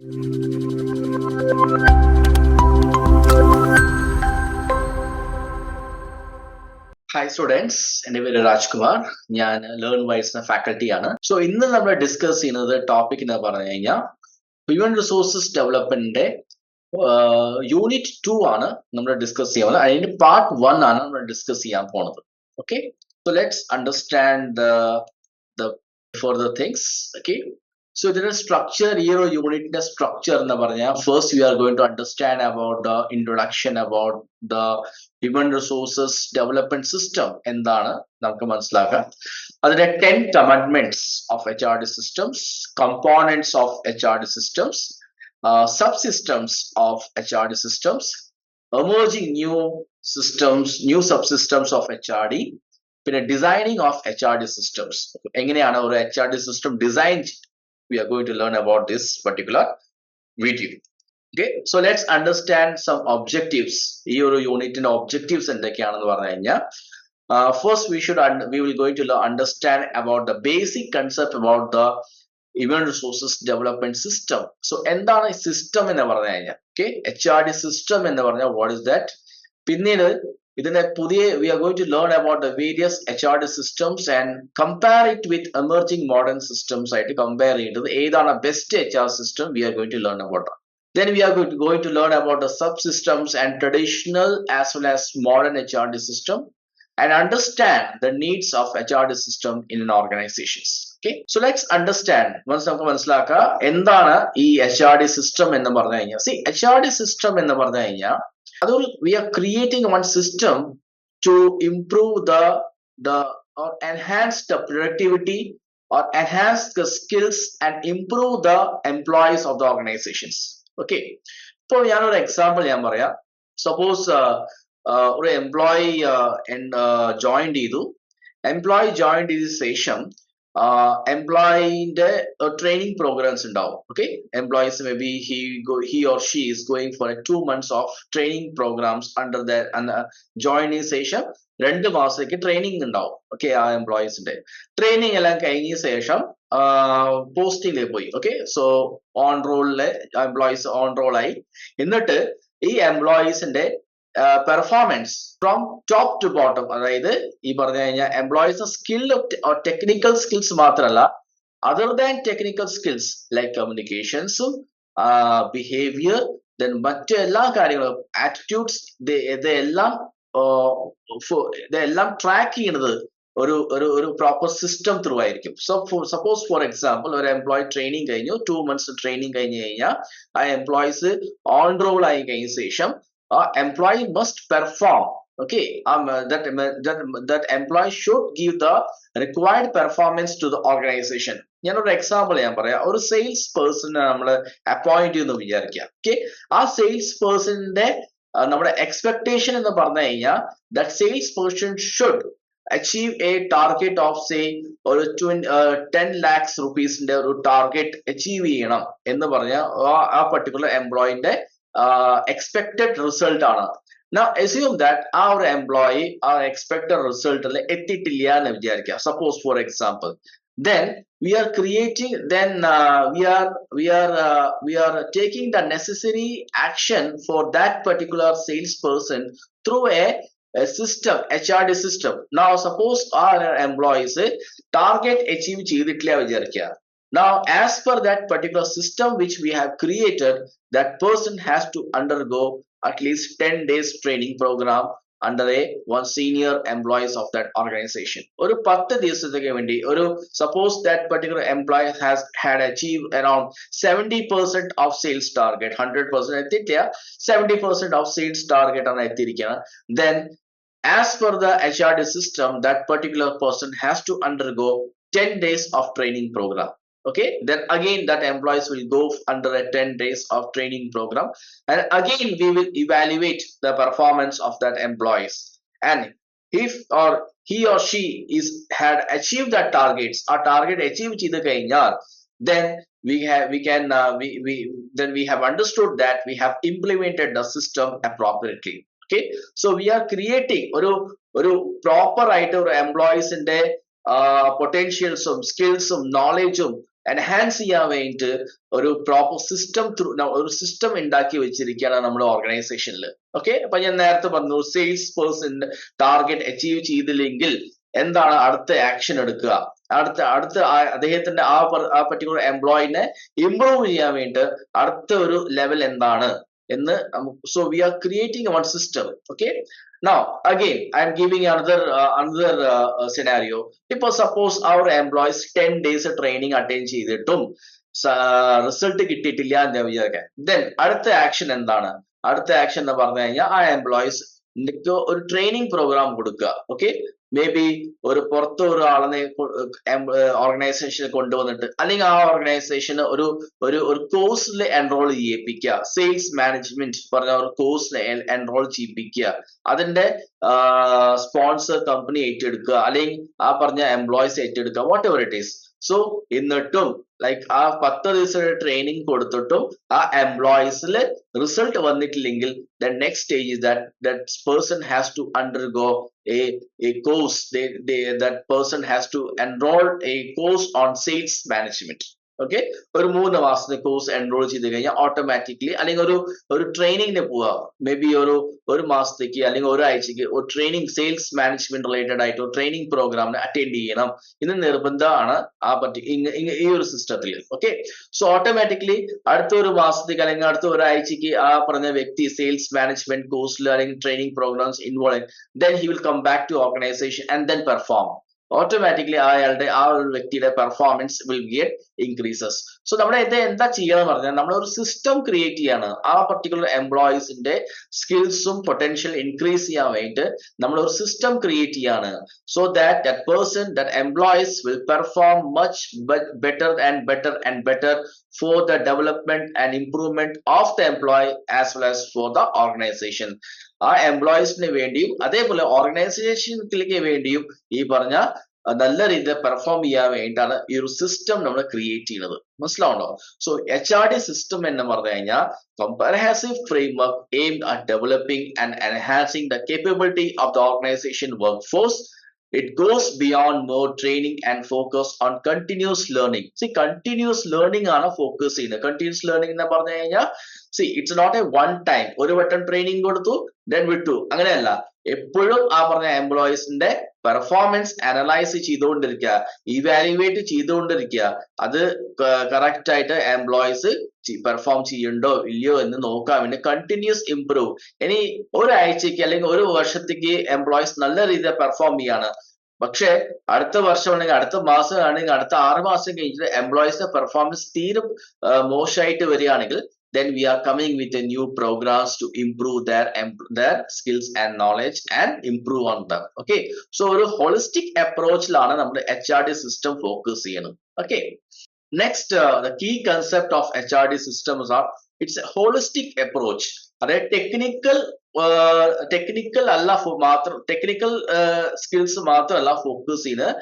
Hi students എന്റെ പേര് രാജ്കുമാർ. ഞാൻ ലേൺ വൈസ് ഫാക്കൽറ്റിയാണ് സോ ഇന്ന് നമ്മൾ ഡിസ്കസ് ചെയ്യുന്നത് ടോപ്പിക് എന്ന് പറഞ്ഞു കഴിഞ്ഞാൽ ഹ്യൂമൻ റിസോഴ്സസ് ഡെവലപ്മെന്റിന്റെ യൂണിറ്റ് ടു ആണ് നമ്മൾ ഡിസ്കസ് ചെയ്യാൻ പോകുന്നത്. അതിന്റെ പാർട്ട് വൺ ആണ് നമ്മൾ ഡിസ്കസ് ചെയ്യാൻ പോണത് okay so let's understand the for the things okay ഇതിന്റെ സ്ട്രക്ചർ ഈ ഒരു യൂണിറ്റിന്റെ സ്ട്രക്ചർ എന്ന് പറഞ്ഞാൽ first you are going to understand about the introduction about the human resources development system എന്താണ്? നമുക്ക് മനസ്സിലാക്കാം. അതിന്റെ ten commandments of H R D systems components of H R D systems sub systems of H R D systems emerging new systems new sub systems of H R D പിന്നെ designing of H R D systems എങ്ങനെയാണ് ഒരു H R D system design we are going to learn about this particular video okay so let's understand some objectives. ഈ ഒരു യൂണിറ്റിന്റെ objectives എന്തൊക്കെയാണെന്ന് പറഞ്ഞു കഴിഞ്ഞാൽ first we should we will going to understand about the basic concept about the human resources development system so എന്താണ് system എന്ന് പറഞ്ഞു കഴിഞ്ഞാൽ okay H R D system എന്ന് പറഞ്ഞാൽ വാട്ട് ഇസ് ദാറ്റ് പിന്നീട് ഇതിന്റെ പുതിയ we are going to learn about the various H R D systems and compare it with emerging modern systems ആയിട്ട് കമ്പയർ ചെയ്യേണ്ടത്. ഏതാണ് best H R system we are going to learn about Then we are going to, learn about the subsystems and traditional as well as modern HRD system and understand the needs of HRD system in an organizations. Okay, so let's understand Once നമുക്ക് മനസ്സിലാക്കുക എന്താണ് ഈ H R D system എന്ന് പറഞ്ഞു കഴിഞ്ഞാൽ C H R D system എന്ന് പറഞ്ഞു കഴിഞ്ഞാൽ അതൊരു we are creating one system to improve the the or enhance the productivity or enhance the skills and improve the employees of the organizations. Okay ഇപ്പോൾ ഞാനൊരു example ഞാൻ പറയാം suppose ഒരു employee join ചെയ്തു എംപ്ലോയി ജോയിൻ ചെയ്ത ശേഷം എംപ്ലോയിന്റെ training programs ഉണ്ടാവും. Okay employees maybe he he or she is going for two months of training programs under the joining ശേഷം രണ്ട് മാസത്തേക്ക് ട്രെയിനിങ് ഉണ്ടാവും. ഓക്കെ ആ എംപ്ലോയീസിന്റെ ട്രെയിനിങ് എല്ലാം കഴിഞ്ഞ ശേഷം പോസ്റ്റിംഗിൽ പോയി. ഓക്കെ സോ ഓൺ റോളിലെ എംപ്ലോയീസ് ഓൺ റോൾ ആയി. എന്നിട്ട് ഈ എംപ്ലോയീസിന്റെ performance from top to bottom അതായത് ഈ പറഞ്ഞു കഴിഞ്ഞാൽ എംപ്ലോയീസ് സ്കിൽ ടെക്നിക്കൽ സ്കിൽസ് മാത്രമല്ല other than technical skills like കമ്മ്യൂണിക്കേഷൻസും behaviour then മറ്റു എല്ലാ കാര്യങ്ങളും ആറ്റിറ്റ്യൂഡ്സ് ഇതെല്ലാം ഇതെല്ലാം ട്രാക്ക് ചെയ്യുന്നത് ഒരു ഒരു ഒരു പ്രോപ്പർ സിസ്റ്റം ത്രൂ ആയിരിക്കും. സോ സപ്പോസ് ഫോർ എക്സാമ്പിൾ ഒരു എംപ്ലോയി ട്രെയിനിങ് കഴിഞ്ഞു ടു മന്ത്സ് ട്രെയിനിങ് കഴിഞ്ഞു കഴിഞ്ഞാൽ ആ എംപ്ലോയീസ് ഓൺ റോൾ ആയി കഴിഞ്ഞ ശേഷം ആ okay um that, that that employee should give the required performance to the organization. ഞാനൊരു എക്സാമ്പിൾ ഞാൻ പറയാം. ഒരു സെയിൽസ് പേഴ്സണെ നമ്മൾ അപ്പോയിന്റ് ചെയ്യുന്നു വിചാരിക്കുക. ഓക്കെ ആ സെയിൽസ് പേഴ്സണിന്റെ നമ്മുടെ എക്സ്പെക്ടേഷൻ എന്ന് പറഞ്ഞു കഴിഞ്ഞാൽ that sales person should achieve a target of say ഒരു ടെൻ ലാക്സ് റുപ്പീസിന്റെ ഒരു ടാർഗറ്റ് അച്ചീവ് ചെയ്യണം എന്ന് പറഞ്ഞാൽ ആ പർട്ടിക്കുലർ എംപ്ലോയിന്റെ എക്സ്പെക്ടഡ് റിസൾട്ട് ആണ് assume that ആ ഒരു എംപ്ലോയി ആ എക്സ്പെക്ടഡ് റിസൾട്ടിൽ എത്തിയിട്ടില്ല എന്ന് വിചാരിക്കുക suppose for example then we are creating then uh, we are we are uh, we are taking the necessary action for that particular salesperson through a a system HRD system now suppose our employees target achieve ചെയ്തിട്ടില്ല വിചാരിക്കുക now as per that particular system which we have created that person has to undergo at least 10 days training program under a one senior employees of that organization. ഒരു പത്ത് ദിവസത്തേക്ക് വേണ്ടി ഒരു suppose that particular employee has had achieve around seventy percent of sales target hundred percent എത്തിയിട്ടില്ല seventy percent of sales target ആണ് എത്തിയിരിക്കുന്നത്. Then as per the H R D system that particular person has to undergo ten days of training program okay then again that employees will go under a 10 days of training program and again we will evaluate the performance of that employees and if or he or she is had achieved the targets our target achieved ചെയ്ത് കഴിഞ്ഞാൽ then we have we can uh, we, we then we have understood that we have implemented the system appropriately okay so we are creating ഒരു ഒരു proper ആയിട്ട് ഒരു എംപ്ലോയീസിന്റെ പൊട്ടൻഷ്യൽസും സ്കിൽസും നോളജും enhance ചെയ്യാൻ വേണ്ടിയിട്ട് ഒരു പ്രോപ്പർ സിസ്റ്റം ത്രൂ ഒരു സിസ്റ്റം ഉണ്ടാക്കി വെച്ചിരിക്കുകയാണ് നമ്മുടെ ഓർഗനൈസേഷനിൽ ഓക്കെ അപ്പൊ ഞാൻ നേരത്തെ പറഞ്ഞു സെയിൽസ് പേഴ്സൺ ടാർഗറ്റ് അച്ചീവ് ചെയ്തില്ലെങ്കിൽ എന്താണ് അടുത്ത ആക്ഷൻ എടുക്കുക? അടുത്ത അടുത്ത അദ്ദേഹത്തിന്റെ ആ ആ പർട്ടിക്കുലർ എംപ്ലോയിനെ ഇംപ്രൂവ് ചെയ്യാൻ വേണ്ടി അടുത്ത ഒരു ലെവൽ എന്താണ്? എന്ന് so we are creating one system okay now again I'm giving another another scenario ഇപ്പൊ സപ്പോസ് അവർ employees ten days training attend ചെയ്തിട്ടും റിസൾട്ട് കിട്ടിയിട്ടില്ല എന്ന് വിചാരിക്കാം. ദെൻ അടുത്ത ആക്ഷൻ എന്താണ്? അടുത്ത ആക്ഷൻ എന്ന് പറഞ്ഞു കഴിഞ്ഞാൽ ആ എംപ്ലോയീസ് ഒരു ട്രെയിനിങ് പ്രോഗ്രാം കൊടുക്കുക. ഓക്കെ മേ ബി ഒരു പുറത്ത് ഒരു ആളിനെ ഓർഗനൈസേഷനിൽ കൊണ്ടുവന്നിട്ട് അല്ലെങ്കിൽ ആ ഓർഗനൈസേഷന് ഒരു ഒരു ഒരു കോഴ്സിൽ എൻറോൾ ചെയ്യിപ്പിക്കുക. സെയിൽസ് മാനേജ്മെന്റ് പറഞ്ഞ ഒരു കോഴ്സിൽ എൻറോൾ ചെയ്യിപ്പിക്കുക. അതിന്റെ സ്പോൺസർ കമ്പനി ഏറ്റെടുക്കുക. അല്ലെങ്കിൽ ആ പറഞ്ഞ എംപ്ലോയീസ് ഏറ്റെടുക്കുക. Whatever it is so എന്നിട്ടും ലൈക്ക് ആ പത്ത് ദിവസത്തെ ട്രെയിനിങ് കൊടുത്തിട്ടും ആ എംപ്ലോയീസിൽ result വന്നിട്ടില്ലെങ്കിൽ the next stage is that that person has to undergo a a course. They, they that person has to enroll a course on sales management. Okay ഒരു മൂന്ന് മാസത്തെ കോഴ്സ് എൻറോൾ ചെയ്ത് കഴിഞ്ഞാൽ ഓട്ടോമാറ്റിക്കലി അല്ലെങ്കിൽ ഒരു ഒരു ട്രെയിനിങ്ങിന് പോവാം. മേ ബി ഒരു ഒരു മാസത്തേക്ക് അല്ലെങ്കിൽ ഒരാഴ്ചക്ക് ഒരു ട്രെയിനിങ് സെയിൽസ് മാനേജ്മെന്റ് റിലേറ്റഡ് ആയിട്ട് ഒരു ട്രെയിനിങ് പ്രോഗ്രാമിന് അറ്റൻഡ് ചെയ്യണം. ഇത് നിർബന്ധമാണ് ആ പറ്റി ഈ ഒരു സിസ്റ്റത്തിൽ ഓക്കെ സോ ഓട്ടോമാറ്റിക്കലി അടുത്ത ഒരു മാസത്തേക്ക് അല്ലെങ്കിൽ അടുത്ത ഒരാഴ്ചക്ക് ആ പറഞ്ഞ വ്യക്തി സെയിൽസ് മാനേജ്മെന്റ് കോഴ്സിൽ അല്ലെങ്കിൽ training programs involve then he will come back to organization and then perform. Automatically അയാളുടെ ആ ഒരു വ്യക്തിയുടെ performance will get increases so നമ്മുടെ ഇത് എന്താ ചെയ്യണം പറഞ്ഞാൽ നമ്മൾ ഒരു സിസ്റ്റം ക്രിയേറ്റ് ചെയ്യാണ്. ആ പർട്ടിക്കുലർ എംപ്ലോയീസിന്റെ സ്കിൽസും പൊട്ടൻഷ്യൽ ഇൻക്രീസ് ചെയ്യാൻ വേണ്ടിയിട്ട് നമ്മൾ ഒരു സിസ്റ്റം ക്രിയേറ്റ് ചെയ്യാണ്. So that that person that employees will perform much better and better and better for the development and improvement of the employee as well as for the organization. ആ എംപ്ലോയീസിന് വേണ്ടിയും അതേപോലെ ഓർഗനൈസേഷനിലേക്ക് വേണ്ടിയും ഈ പറഞ്ഞ നല്ല രീതിയിൽ പെർഫോം ചെയ്യാൻ വേണ്ടിയിട്ടാണ് ഈ ഒരു സിസ്റ്റം നമ്മൾ ക്രിയേറ്റ് ചെയ്യുന്നത്. മനസ്സിലാവുണ്ടോ so H R D system എന്ന് പറഞ്ഞു കഴിഞ്ഞാൽ comprehensive framework aimed developing and and the capability of the organization work workforce it goes beyond more training and focus on continuous learning see continuous learning ആണ് focus ചെയ്യുന്നത് continuous learning എന്ന് പറഞ്ഞു see it's not a one time ഒരു വട്ടം training കൊടുത്തു then വിട്ടു അങ്ങനെയല്ല എപ്പോഴും ആ പറഞ്ഞ എംപ്ലോയീസിന്റെ പെർഫോമൻസ് അനലൈസ് ചെയ്തുകൊണ്ടിരിക്കുക ഇവാലുവേറ്റ് ചെയ്തുകൊണ്ടിരിക്കുക അത് കറക്റ്റ് ആയിട്ട് എംപ്ലോയീസ് പെർഫോം ചെയ്യുന്നുണ്ടോ ഇല്ലയോ എന്ന് നോക്കാൻ വേണ്ടി കണ്ടിന്യൂസ് ഇംപ്രൂവ് ഇനി ഒരാഴ്ചക്ക് അല്ലെങ്കിൽ ഒരു വർഷത്തേക്ക് എംപ്ലോയീസ് നല്ല രീതിയിൽ പെർഫോം ചെയ്യാണ്. പക്ഷേ അടുത്ത വർഷം അടുത്ത മാസം ആണെങ്കിൽ അടുത്ത ആറ് മാസം കഴിഞ്ഞിട്ട് എംപ്ലോയീസിന്റെ പെർഫോമൻസ് തീരെ മോശമായിട്ട് വരികയാണെങ്കിൽ then we are coming with a new programs to improve their their skills and knowledge and improve on them okay so a holistic approach lana H hrd system focus focus okay next uh, the key concept of HRD systems are it's a holistic approach അതായത് technical technical അല്ല മാത്രം technical skills മാത്രമല്ല focus ചെയ്യുന്നത്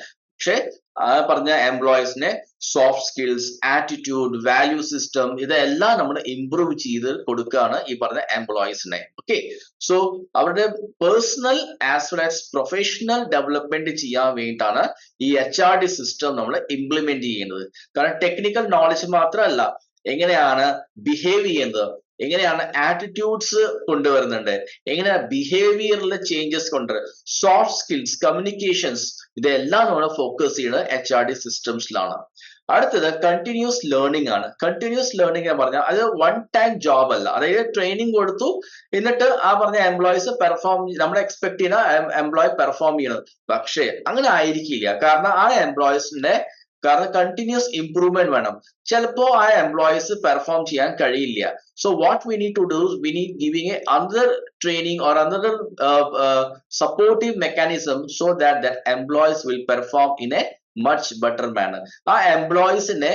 പക്ഷെ ആ പറഞ്ഞ എംപ്ലോയീസിനെ soft skills attitude value system ഇതെല്ലാം നമ്മൾ ഇംപ്രൂവ് ചെയ്ത് കൊടുക്കുകയാണ് ഈ പറഞ്ഞ എംപ്ലോയീസിനെ ഓക്കെ സോ അവരുടെ personal as well as professional development ചെയ്യാൻ വേണ്ടിയിട്ടാണ് ഈ എച്ച് ആർ ഡി സിസ്റ്റം നമ്മൾ ഇംപ്ലിമെന്റ് ചെയ്യുന്നത്. കാരണം ടെക്നിക്കൽ നോളജ് മാത്രമല്ല എങ്ങനെയാണ് ബിഹേവ് ചെയ്യുന്നത്? എങ്ങനെയാണ് ആറ്റിറ്റ്യൂഡ്സ് കൊണ്ടുവരുന്നുണ്ട്? എങ്ങനെയാണ് ബിഹേവിയറിലെ ചേഞ്ചസ് കൊണ്ട് സോഫ്റ്റ് സ്കിൽസ് കമ്മ്യൂണിക്കേഷൻസ് ഇതെല്ലാം നമ്മൾ ഫോക്കസ് ചെയ്യുന്നത് എച്ച് ആർ ഡി സിസ്റ്റംസിലാണ് അടുത്തത് കണ്ടിന്യൂസ് ലേണിംഗ് ആണ്. കണ്ടിന്യൂസ് ലേണിംഗ് എന്ന് പറഞ്ഞാൽ അത് വൺ ടൈം ജോബ് അല്ല. അതായത് ട്രെയിനിങ് കൊടുത്തു എന്നിട്ട് ആ പറഞ്ഞ എംപ്ലോയീസ് പെർഫോം നമ്മൾ എക്സ്പെക്ട് ചെയ്യുന്ന എംപ്ലോയി പെർഫോം ചെയ്യണം പക്ഷേ അങ്ങനെ ആയിരിക്കില്ല. കാരണം ആ എംപ്ലോയീസിന്റെ കാരണം കണ്ടിന്യൂസ് ഇംപ്രൂവ്മെന്റ് വേണം. ചിലപ്പോ ആ എംപ്ലോയീസ് പെർഫോം ചെയ്യാൻ കഴിയില്ല. So what we need to do we need giving a another training or another supportive mechanism so that that employees will perform in a much better manner ആ എംപ്ലോയീസിനെ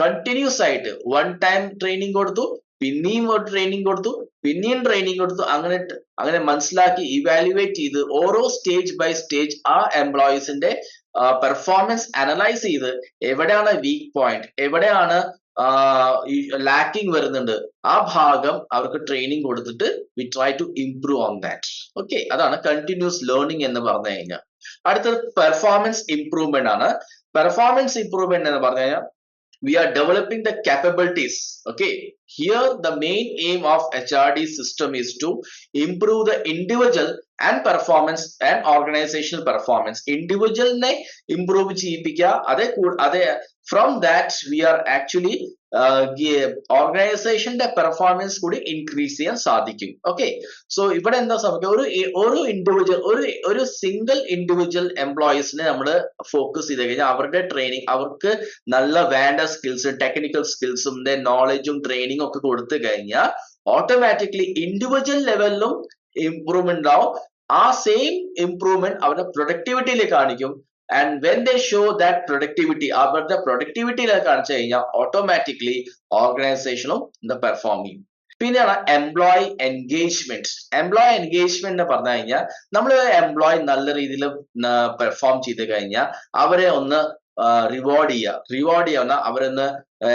continuous ആയിട്ട് one time training കൊടുത്തു പിന്നെയും ഒരു training കൊടുത്തു പിന്നെയും training കൊടുത്തു. അങ്ങനെ അങ്ങനെ മനസ്സിലാക്കി ഇവാലുവേറ്റ് ചെയ്ത് ഓരോ സ്റ്റേജ് ബൈ സ്റ്റേജ് ആ എംപ്ലോയീസിന്റെ പെർഫോമൻസ് അനലൈസ് ചെയ്ത് എവിടെയാണ് വീക്ക് പോയിന്റ് എവിടെയാണ് ലാക്കിംഗ് വരുന്നുണ്ട് ആ ഭാഗം അവർക്ക് ട്രെയിനിങ് കൊടുത്തിട്ട് we try to improve on that okay അതാണ് കണ്ടിന്യൂസ് ലേണിംഗ് എന്ന് പറഞ്ഞു കഴിഞ്ഞാൽ. അടുത്തത് പെർഫോമൻസ് ഇംപ്രൂവ്മെന്റ് ആണ്. പെർഫോമൻസ് ഇംപ്രൂവ്മെന്റ് എന്ന് പറഞ്ഞു കഴിഞ്ഞാൽ we are developing the capabilities okay? Here the main aim of hrd system is to improve the individual and performance and organizational performance. Individual ne improve ചെയ്യിപ്പിക്കുക. അതേ അതേ from that we are actually ഓർഗനൈസേഷന്റെ performance കൂടി increase ചെയ്യാൻ സാധിക്കും. Okay so ഇവിടെ എന്താ സംഭവിക്കുക? ഒരു ഒരു ഇൻഡിവിജ്വൽ ഒരു ഒരു സിംഗിൾ ഇൻഡിവിജ്വൽ എംപ്ലോയീസിനെ നമ്മൾ ഫോക്കസ് ചെയ്ത് കഴിഞ്ഞാൽ അവരുടെ ട്രെയിനിങ് അവർക്ക് നല്ല വേണ്ട സ്കിൽസ് ടെക്നിക്കൽ സ്കിൽസും നോളജും ട്രെയിനിങ്ങും ഒക്കെ കൊടുത്തു കഴിഞ്ഞാൽ ഓട്ടോമാറ്റിക്കലി ഇൻഡിവിജ്വൽ ലെവലിലും ഇംപ്രൂവ്മെന്റ് ഉണ്ടാവും. ആ സെയിം ഇംപ്രൂവ്മെന്റ് അവരുടെ പ്രൊഡക്ടിവിറ്റിയിൽ കാണിക്കും. And when they show that productivity അവരുടെ പ്രൊഡക്ടിവിറ്റിയിൽ കാണിച്ചു കഴിഞ്ഞാൽ ഓട്ടോമാറ്റിക്കലി ഓർഗനൈസേഷനും ഇത് പെർഫോം ചെയ്യും. പിന്നെയാണ് എംപ്ലോയി എൻഗേജ്മെന്റ് എംപ്ലോയി എൻഗേജ്മെന്റ് എന്ന് പറഞ്ഞു കഴിഞ്ഞാൽ നമ്മൾ എംപ്ലോയി നല്ല രീതിയിൽ പെർഫോം ചെയ്ത് കഴിഞ്ഞാൽ അവരെ ഒന്ന് റിവാർഡ് ചെയ്യുക. റിവാർഡ് ചെയ്യുന്ന അവരൊന്ന്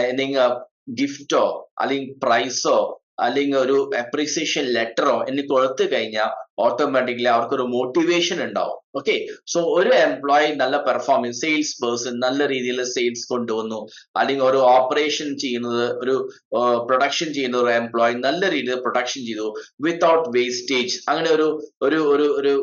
എന്തെങ്കിലും ഗിഫ്റ്റോ അല്ലെങ്കിൽ പ്രൈസോ അല്ലെങ്കിൽ ഒരു അപ്രീസിയേഷൻ ലെറ്ററോ എന്ന് കൊടുത്തു കഴിഞ്ഞാൽ ഓട്ടോമാറ്റിക്കലി അവർക്കൊരു മോട്ടിവേഷൻ ഉണ്ടാവും. ഓക്കെ സോ ഒരു എംപ്ലോയി നല്ല പെർഫോമൻസ് സെയിൽസ് പേഴ്സൺ നല്ല രീതിയിൽ സെയിൽസ് കൊണ്ടുവന്നു. അല്ലെങ്കിൽ ഒരു ഓപ്പറേഷൻ ചെയ്യുന്നത് ഒരു പ്രൊഡക്ഷൻ ചെയ്യുന്ന ഒരു എംപ്ലോയി നല്ല രീതിയിൽ പ്രൊഡക്ഷൻ ചെയ്തു വിത്തൗട്ട് വേസ്റ്റേജ് അങ്ങനെ ഒരു ഒരു ഒരു ഒരു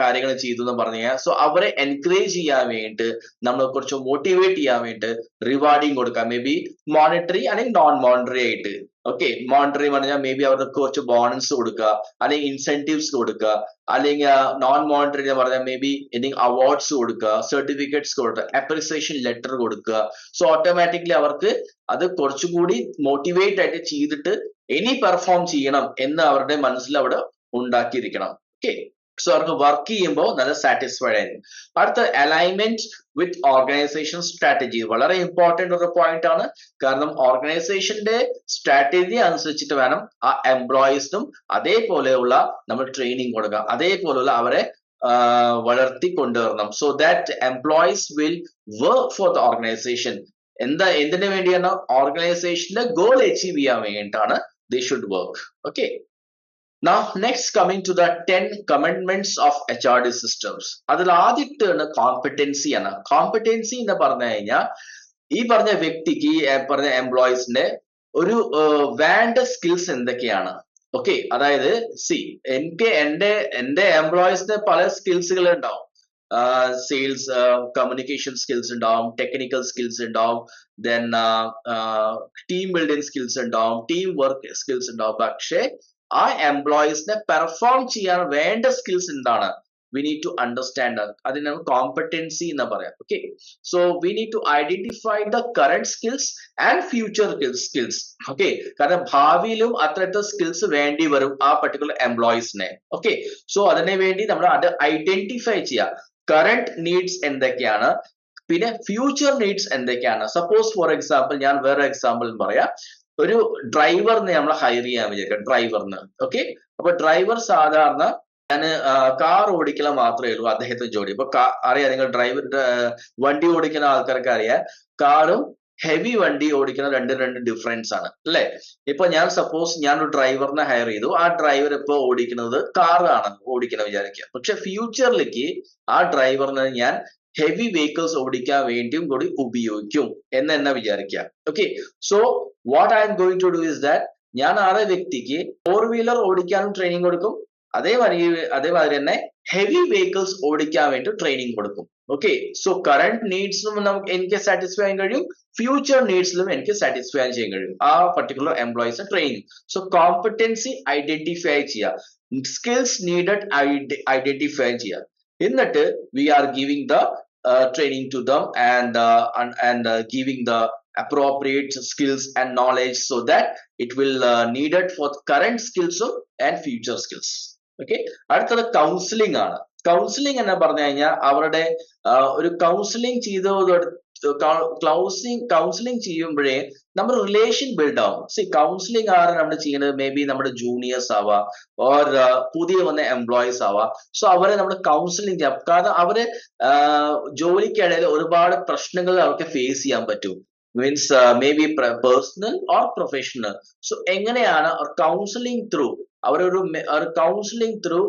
കാര്യങ്ങൾ ചെയ്തു എന്ന് പറഞ്ഞു കഴിഞ്ഞാൽ. സോ അവരെ എൻകറേജ് ചെയ്യാൻ വേണ്ടിയിട്ട് നമ്മൾ കുറച്ച് മോട്ടിവേറ്റ് ചെയ്യാൻ വേണ്ടിയിട്ട് റിവാർഡിങ് കൊടുക്കാം. മേ ബി മോണിറ്ററി അല്ലെങ്കിൽ നോൺ മോണിറ്ററി ആയിട്ട്. ഓക്കെ മോണിറ്ററിംഗ് പറഞ്ഞാൽ മേ ബി അവർക്ക് കുറച്ച് ബോണസ് കൊടുക്കുക അല്ലെങ്കിൽ ഇൻസെന്റീവ്സ് കൊടുക്കുക അല്ലെങ്കിൽ നോൺ മോണിറ്ററിംഗ് പറഞ്ഞാൽ മേ ബി എന്തെങ്കിലും അവാർഡ്സ് കൊടുക്കുക സർട്ടിഫിക്കറ്റ്സ് കൊടുക്കുക അപ്രിസിയേഷൻ ലെറ്റർ കൊടുക്കുക. സോ ഓട്ടോമാറ്റിക്കലി അവർക്ക് അത് കുറച്ചുകൂടി മോട്ടിവേറ്റ് ആയിട്ട് ചെയ്തിട്ട് ഇനി പെർഫോം ചെയ്യണം എന്ന് അവരുടെ മനസ്സിൽ അവിടെ ഉണ്ടാക്കിയിരിക്കണം. ഓക്കെ സോ അവർക്ക് വർക്ക് ചെയ്യുമ്പോൾ നല്ല സാറ്റിസ്ഫൈഡ് ആയിരിക്കും. അടുത്ത അലൈൻമെന്റ് വിത്ത് ഓർഗനൈസേഷൻ സ്ട്രാറ്റജി വളരെ ഇമ്പോർട്ടന്റ് ഒരു പോയിന്റ് ആണ്. കാരണം ഓർഗനൈസേഷന്റെ സ്ട്രാറ്റജി അനുസരിച്ചിട്ട് വേണം ആ എംപ്ലോയീസിനും അതേപോലെയുള്ള നമ്മൾ ട്രെയിനിങ് കൊടുക്കുക അതേപോലെയുള്ള അവരെ വളർത്തി കൊണ്ടുവരണം so that employees will work for the organization എന്താ എന്തിനു വേണ്ടിയാണ്? ഓർഗനൈസേഷന്റെ ഗോൾ അച്ചീവ് ചെയ്യാൻ വേണ്ടിയിട്ടാണ് they should work okay Now, next coming to the 10 commandments of HRD systems. അതിൽ ആദ്യത്തെ കോമ്പറ്റൻസി ആണ് കോമ്പറ്റൻസി എന്ന് പറഞ്ഞു കഴിഞ്ഞാൽ ഈ പറഞ്ഞ വ്യക്തിക്ക് പറഞ്ഞ എംപ്ലോയീസിന്റെ ഒരു വേണ്ട സ്കിൽസ് എന്തൊക്കെയാണ്? ഓക്കെ അതായത് സി എനിക്ക് എന്റെ എന്റെ എംപ്ലോയീസിന് പല സ്കിൽസുകൾ ഉണ്ടാവും. സെയിൽസ് കമ്മ്യൂണിക്കേഷൻ സ്കിൽസ് ഉണ്ടാവും ടെക്നിക്കൽ സ്കിൽസ് ഉണ്ടാവും ദെൻ ടീം ബിൽഡിംഗ് സ്കിൽസ് ഉണ്ടാവും ടീം വർക്ക് സ്കിൽസ് ഉണ്ടാവും. പക്ഷേ ആ എംപ്ലോയീസിനെ പെർഫോം ചെയ്യാൻ വേണ്ട സ്കിൽസ് എന്താണ്? വി നീഡ് ടു അണ്ടർസ്റ്റാൻഡ് അതിന് കോമ്പറ്റൻസി എന്ന് പറയാം. Okay so we need to identify the current skills and future skills okay കാരണം ഭാവിയിലും അത്തരത്തെ സ്കിൽസ് വേണ്ടി വരും ആ പർട്ടിക്കുലർ എംപ്ലോയീസിനെ ഓക്കെ സോ അതിനെ വേണ്ടി നമ്മൾ അത് ഐഡന്റിഫൈ ചെയ്യാം. കറന്റ് നീഡ്സ് എന്തൊക്കെയാണ്? പിന്നെ ഫ്യൂച്ചർ നീഡ്സ് എന്തൊക്കെയാണ്? സപ്പോസ് ഫോർ എക്സാമ്പിൾ ഞാൻ വേറെ എക്സാമ്പിൾ പറയാം. ഒരു ഡ്രൈവറിനെ നമ്മൾ ഹയർ ചെയ്യാൻ വിചാരിക്കാം ഡ്രൈവറിന് ഓക്കെ അപ്പൊ ഡ്രൈവർ സാധാരണ ഞാൻ കാർ ഓടിക്കല മാത്രമേ ഉള്ളൂ അദ്ദേഹത്തെ ജോലി. ഇപ്പൊ അറിയാം നിങ്ങൾ ഡ്രൈവർ വണ്ടി ഓടിക്കുന്ന ആൾക്കാർക്ക് അറിയാം കാറും ഹെവി വണ്ടി ഓടിക്കുന്ന രണ്ട് രണ്ട് ഡിഫറൻസ് ആണ്. അല്ലെ? ഇപ്പൊ ഞാൻ സപ്പോസ് ഞാൻ ഒരു ഡ്രൈവറിനെ ഹയർ ചെയ്തു. ആ ഡ്രൈവർ ഇപ്പൊ ഓടിക്കുന്നത് കാറാണ് ഓടിക്കണം വിചാരിക്കുക. പക്ഷെ ഫ്യൂച്ചറിലേക്ക് ആ ഡ്രൈവറിനെ ഞാൻ ഹെവി വെഹിക്കിൾസ് ഓടിക്കാൻ വേണ്ടിയും കൂടി ഉപയോഗിക്കും എന്ന് തന്നെ വിചാരിക്കുക okay so what I'm going to do is that ഞാൻ ആളെ വ്യക്തിക്ക് ഫോർ വീലർ ഓടിക്കാനും ട്രെയിനിങ് കൊടുക്കും. അതേമാതിരി അതേമാതിരി തന്നെ ഹെവി വെഹിക്കിൾസ് ഓടിക്കാൻ വേണ്ടി ട്രെയിനിങ് കൊടുക്കും. ഓക്കെ സോ കറണ്ട് നീഡ്സും നമുക്ക് എനിക്ക് സാറ്റിസ്ഫൈ ചെയ്യാൻ കഴിയും. ഫ്യൂച്ചർ നീഡ്സിലും എനിക്ക് സാറ്റിസ്ഫൈ ചെയ്യാൻ കഴിയും. ആ particular employees training so competency identify ചെയ്യുക സ്കിൽസ് നീഡഡ് ഐഡന്റിഫൈ ചെയ്യുക എന്നിട്ട് we are giving the training to them and and giving the appropriate skills and knowledge so that it will uh, needed for current skills and future skills okay അടുത്തത് counselling ആണ് counselling എന്ന് പറഞ്ഞു കഴിഞ്ഞാൽ അവരുടെ ഒരു counselling ചെയ്തതോട് ക്ലൗസിംഗ് counselling ചെയ്യുമ്പോഴേ നമ്മൾ relation build ആവും. സി കൗൺസിലിംഗ് ആണ് നമ്മൾ ചെയ്യുന്നത്? മേ ബി നമ്മുടെ ജൂനിയേഴ്സ് ആവാം ഓർ പുതിയ വന്ന എംപ്ലോയീസ് ആവാം. സോ അവരെ നമ്മൾ കൗൺസിലിംഗ് ചെയ്യാം. കാരണം അവർ ജോലിക്കിടയിൽ ഒരുപാട് പ്രശ്നങ്ങൾ അവർക്ക് ഫേസ് ചെയ്യാൻ പറ്റും. Means maybe personal or professional so എങ്ങനെയാണ് കൗൺസിലിംഗ് ത്രൂ അവരൊരു ഒരു counselling through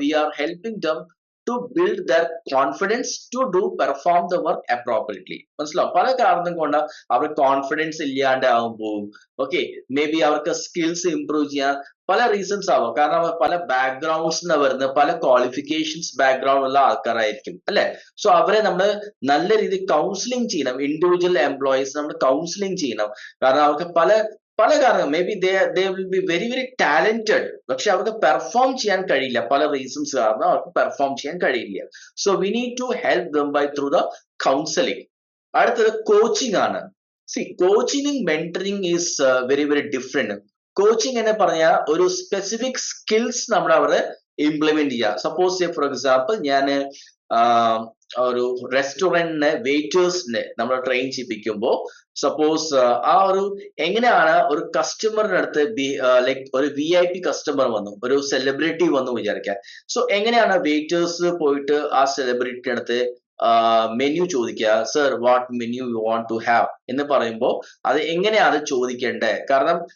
we are helping them to build their confidence to do perform the work appropriately മനസ്സിലാവും? പല കാരണം കൊണ്ട് അവർ കോൺഫിഡൻസ് ഇല്ലാണ്ടാവും പോകും ഓക്കെ മേ ബി അവർക്ക് സ്കിൽസ് ഇംപ്രൂവ് ചെയ്യാൻ പല റീസൺസ് ആവാം. കാരണം അവർ പല ബാക്ക്ഗ്രൗണ്ട്സ് നിന്ന് വരുന്ന പല ക്വാളിഫിക്കേഷൻസ് ബാക്ക്ഗ്രൗണ്ട് ഉള്ള ആൾക്കാരായിരിക്കും. അല്ലെ? സോ അവരെ നമ്മൾ നല്ല രീതിയിൽ കൗൺസിലിംഗ് ചെയ്യണം. ഇൻഡിവിജ്വൽ എംപ്ലോയീസ് നമ്മൾ കൗൺസിലിംഗ് ചെയ്യണം. കാരണം അവർക്ക് പല പല കാരണം maybe they will be very very talented പക്ഷെ അവർക്ക് പെർഫോം ചെയ്യാൻ കഴിയില്ല. പല റീസൺസ് കാരണം അവർക്ക് പെർഫോം ചെയ്യാൻ കഴിയില്ല. So we need to help them by through the counselling അടുത്തത് കോച്ചിങ് ആണ്. See coaching mentoring is very very different coaching എന്ന് പറഞ്ഞാൽ ഒരു സ്പെസിഫിക് സ്കിൽസ് നമ്മൾ അവിടെ ഇംപ്ലിമെന്റ് ചെയ്യുക സപ്പോസ് ഫോർ എക്സാമ്പിൾ ഞാൻ ഒരു റെസ്റ്റോറന്റിനെ വെയിറ്റേഴ്സിനെ നമ്മൾ ട്രെയിൻ ചെയ്യിപ്പിക്കുമ്പോൾ സപ്പോസ് ആ ഒരു എങ്ങനെയാണ് ഒരു കസ്റ്റമറിന്റെ അടുത്ത് ലൈക്ക് ഒരു വി ഐ പി കസ്റ്റമർ വന്നു ഒരു സെലിബ്രിറ്റി വന്നു വിചാരിക്കാൻ സോ എങ്ങനെയാണ് വെയിറ്റേഴ്സ് പോയിട്ട് ആ സെലിബ്രിറ്റിയുടെ അടുത്ത് മെനു ചോദിക്കുക sir what menu you want to have എന്ന് പറയുമ്പോൾ അത് എങ്ങനെയാണ് ചോദിക്കേണ്ടത്? കാരണം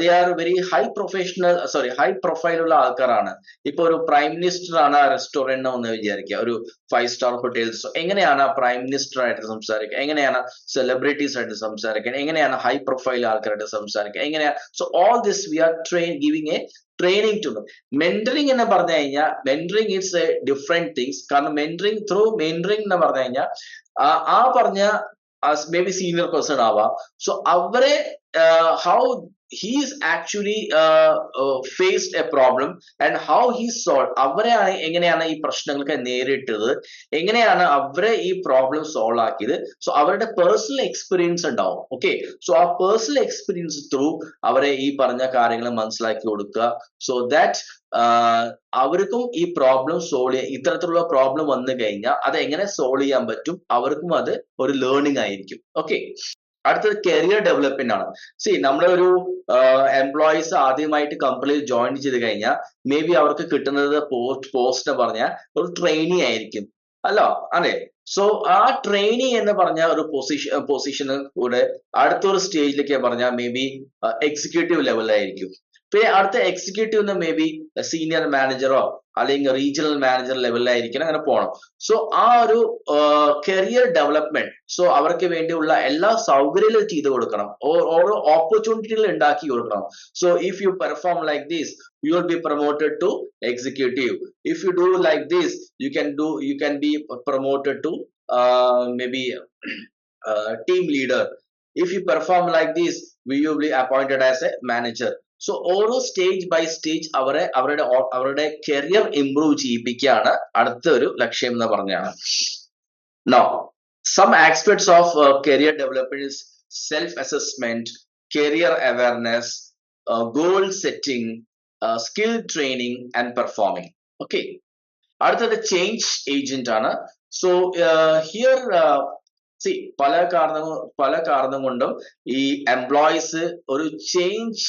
they are very high professional sorry high പ്രൊഫൈലുള്ള ആൾക്കാരാണ്. ഇപ്പൊ ഒരു പ്രൈം മിനിസ്റ്റർ ആണ് ആ റെസ്റ്റോറന്റ് എന്ന് വിചാരിക്കുക. ഒരു ഫൈവ് സ്റ്റാർ ഹോട്ടൽസ് എങ്ങനെയാണ് ആ പ്രൈം മിനിസ്റ്റർ ആയിട്ട് സംസാരിക്കുക? എങ്ങനെയാണ് സെലിബ്രിറ്റീസ് ആയിട്ട് സംസാരിക്കുക? എങ്ങനെയാണ് ഹൈ പ്രൊഫൈൽ ആൾക്കാരായിട്ട് സംസാരിക്കുക? എങ്ങനെയാണ് so all this we are train giving a training to mentoring എന്ന് പറഞ്ഞു കഴിഞ്ഞാൽ mentoring it's a different things കാരണം മെന്ററിങ് ത്രൂ മെന്ററിങ് എന്ന് പറഞ്ഞു കഴിഞ്ഞാൽ ആ പറഞ്ഞ മേ ബി സീനിയർ പേഴ്സൺ ആവാം. സോ അവരെ how he's actually faced a problem and how he solve അവരെയാണ് എങ്ങനെയാണ് ഈ പ്രശ്നങ്ങൾക്ക് നേരിട്ടത്? എങ്ങനെയാണ് അവരെ ഈ പ്രോബ്ലം സോൾവ് ആക്കിയത്? സോ അവരുടെ പേഴ്സണൽ എക്സ്പീരിയൻസ് ഉണ്ടാവും. ഓക്കെ സോ ആ പേഴ്സണൽ എക്സ്പീരിയൻസ് ത്രൂ അവരെ ഈ പറഞ്ഞ കാര്യങ്ങൾ മനസ്സിലാക്കി കൊടുക്കുക. സോ ദാറ്റ് അവർക്കും ഈ പ്രോബ്ലം സോൾവ് ചെയ്യാൻ ഇത്തരത്തിലുള്ള പ്രോബ്ലം വന്നു കഴിഞ്ഞാൽ അത് എങ്ങനെ സോൾവ് ചെയ്യാൻ പറ്റും? അവർക്കും അത് ഒരു ലേണിംഗ് ആയിരിക്കും. ഓക്കെ അടുത്തത് കരിയർ ഡെവലപ്മെന്റ് ആണ്. സി നമ്മുടെ ഒരു എംപ്ലോയീസ് ആദ്യമായിട്ട് കമ്പനിയിൽ ജോയിൻ ചെയ്ത് കഴിഞ്ഞാൽ മേ ബി അവർക്ക് കിട്ടുന്നത് പോസ്റ്റ് പോസ്റ്റ് എന്ന് പറഞ്ഞാൽ ഒരു ട്രെയിനി ആയിരിക്കും. അല്ലോ അതെ. സോ ആ ട്രെയിനി എന്ന് പറഞ്ഞ ഒരു പൊസിഷൻ പൊസിഷന് കൂടെ അടുത്തൊരു സ്റ്റേജിലേക്ക് പറഞ്ഞാൽ മേ ബി എക്സിക്യൂട്ടീവ് ലെവലിലായിരിക്കും പിന്നെ അടുത്ത എക്സിക്യൂട്ടീവ് മേ ബി സീനിയർ മാനേജറോ അല്ലെങ്കിൽ റീജിയണൽ മാനേജർ ലെവലിലായിരിക്കണം അങ്ങനെ പോകണം സോ ആ ഒരു കരിയർ ഡെവലപ്മെന്റ് സോ അവർക്ക് വേണ്ടിയുള്ള എല്ലാ സൗകര്യങ്ങളും ചെയ്തു കൊടുക്കണം. ഓരോ ഓപ്പർച്യൂണിറ്റികൾ ഉണ്ടാക്കി കൊടുക്കണം. So if you perform like these you will be promoted to executive if you do like these you can do you can be promoted to maybe team leader if you perform like this we you be appointed as a manager so ഓരോ stage by stage അവരെ അവരുടെ അവരുടെ career improve ചെയ്യിപ്പിക്കുകയാണ് അടുത്ത ഒരു ലക്ഷ്യം എന്ന് പറഞ്ഞാണ്. No some aspects of career development self assessment career awareness goal setting skill training and performing okay അടുത്തത് ചേഞ്ച് ഏജന്റ് ആണ്. സോ ഹിയർ സി പല കാരണം പല കാരണം കൊണ്ടും ഈ എംപ്ലോയീസ് ഒരു ചേഞ്ച്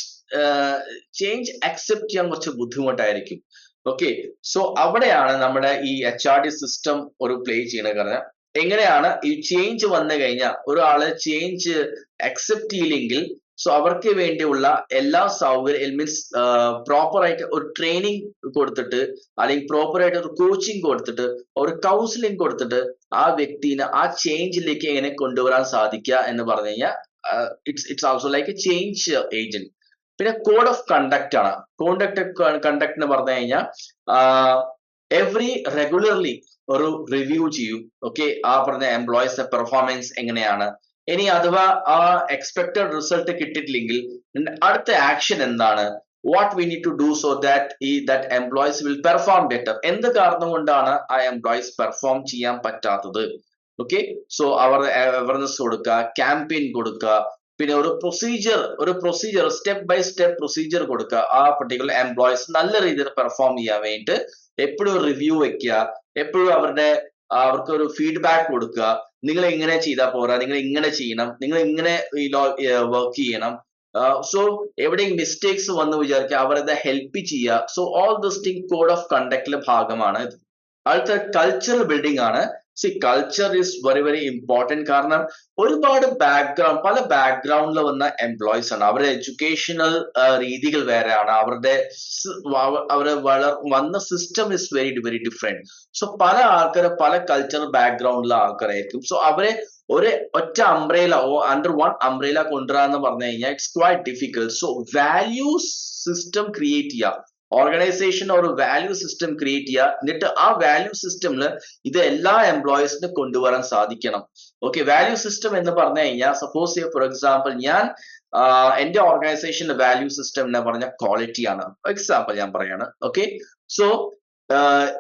ചേഞ്ച് അക്സെപ്റ്റ് ചെയ്യാൻ കുറച്ച് ബുദ്ധിമുട്ടായിരിക്കും. ഓക്കെ സോ അവിടെയാണ് നമ്മുടെ ഈ എച്ച് ആർ ഡി സിസ്റ്റം ഒരു പ്ലേ ചെയ്യണ കാരണം എങ്ങനെയാണ് ഈ ചേഞ്ച് വന്നു കഴിഞ്ഞാൽ ഒരാൾ ചേഞ്ച് അക്സെപ്റ്റ് ചെയ്യില്ലെങ്കിൽ സോ അവർക്ക് വേണ്ടിയുള്ള എല്ലാ സൗകര്യം മീൻസ് പ്രോപ്പറായിട്ട് ഒരു ട്രെയിനിങ് കൊടുത്തിട്ട് അല്ലെങ്കിൽ പ്രോപ്പറായിട്ട് ഒരു കോച്ചിങ് കൊടുത്തിട്ട് ഒരു കൗൺസിലിംഗ് കൊടുത്തിട്ട് ആ വ്യക്തിനെ ആ ചേഞ്ചിലേക്ക് എങ്ങനെ കൊണ്ടുവരാൻ സാധിക്കുക എന്ന് പറഞ്ഞു കഴിഞ്ഞാൽ it's it's also like a change agent പിന്നെ കോഡ് ഓഫ് കണ്ടക്ട് ആണ്. കോണ്ടക്ട് കണ്ടക്ട് എന്ന് പറഞ്ഞു കഴിഞ്ഞാൽ എവറി റെഗുലർലി ഒരു റിവ്യൂ ചെയ്യും. ഓക്കെ ആ പറഞ്ഞ എംപ്ലോയീസിന്റെ പെർഫോമൻസ് എങ്ങനെയാണ്? ഇനി അഥവാ ആ എക്സ്പെക്ടഡ് റിസൾട്ട് കിട്ടിയിട്ടില്ലെങ്കിൽ അടുത്ത ആക്ഷൻ എന്താണ്? What we need to do so that ഈ that employees will perform better എന്ത് കാരണം കൊണ്ടാണ് ആ എംപ്ലോയീസ് പെർഫോം ചെയ്യാൻ പറ്റാത്തത്? ഓക്കെ സോ അവർ അവേർനെസ് കൊടുക്കുക ക്യാമ്പയിൻ കൊടുക്കുക പിന്നെ ഒരു പ്രൊസീജിയർ ഒരു procedure step by step procedure കൊടുക്കുക. ആ പർട്ടിക്കുലർ എംപ്ലോയീസ് നല്ല രീതിയിൽ പെർഫോം ചെയ്യാൻ വേണ്ടിയിട്ട് എപ്പോഴും റിവ്യൂ വെക്കുക. എപ്പോഴും അവരുടെ അവർക്ക് ഒരു ഫീഡ്ബാക്ക് കൊടുക്കുക. നിങ്ങൾ ഇങ്ങനെ ചെയ്താൽ പോരാ. നിങ്ങൾ ഇങ്ങനെ ചെയ്യണം. നിങ്ങൾ ഇങ്ങനെ വർക്ക് ചെയ്യണം. സോ എവിടെയും മിസ്റ്റേക്സ് വന്ന് വിചാരിക്കുക അവരത് ഹെൽപ്പ് ചെയ്യുക. So all this thing code of കണ്ടക്റ്റിലെ ഭാഗമാണ് അടുത്ത കൾച്ചറൽ ബിൽഡിംഗ് ആണ്. See culture is very very important കാരണം ഒരുപാട് ബാക്ക്ഗ്രൗണ്ട് പല ബാക്ക്ഗ്രൗണ്ടിൽ വന്ന എംപ്ലോയീസ് ആണ്. അവരുടെ എഡ്യൂക്കേഷണൽ രീതികൾ വേറെയാണ്. അവരുടെ അവരെ വളർ വന്ന system is very very different so പല ആൾക്കാർ പല കൾച്ചർ ബാക്ക്ഗ്രൗണ്ടിലെ ആൾക്കാരായിരിക്കും. സോ അവരെ ഒരു ഒറ്റ umbrella or under one umbrella കൊണ്ടുവരാന്ന് പറഞ്ഞു കഴിഞ്ഞാൽ it's quite difficult so values system create ചെയ്യുക ഓർഗനൈസേഷൻ ഒരു വാല്യൂ സിസ്റ്റം ക്രിയേറ്റ് ചെയ്യുക എന്നിട്ട് ആ വാല്യൂ സിസ്റ്റമിൽ ഇത് എല്ലാ എംപ്ലോയീസിനും കൊണ്ടുവരാൻ സാധിക്കണം. ഓക്കെ വാല്യൂ സിസ്റ്റം എന്ന് പറഞ്ഞു കഴിഞ്ഞാൽ സപ്പോസ് ഫോർ എക്സാമ്പിൾ ഞാൻ എന്റെ ഓർഗനൈസേഷന്റെ വാല്യൂ സിസ്റ്റം എന്ന് പറഞ്ഞ ക്വാളിറ്റി ആണ്. എക്സാമ്പിൾ ഞാൻ പറയാണ്. ഓക്കെ സോ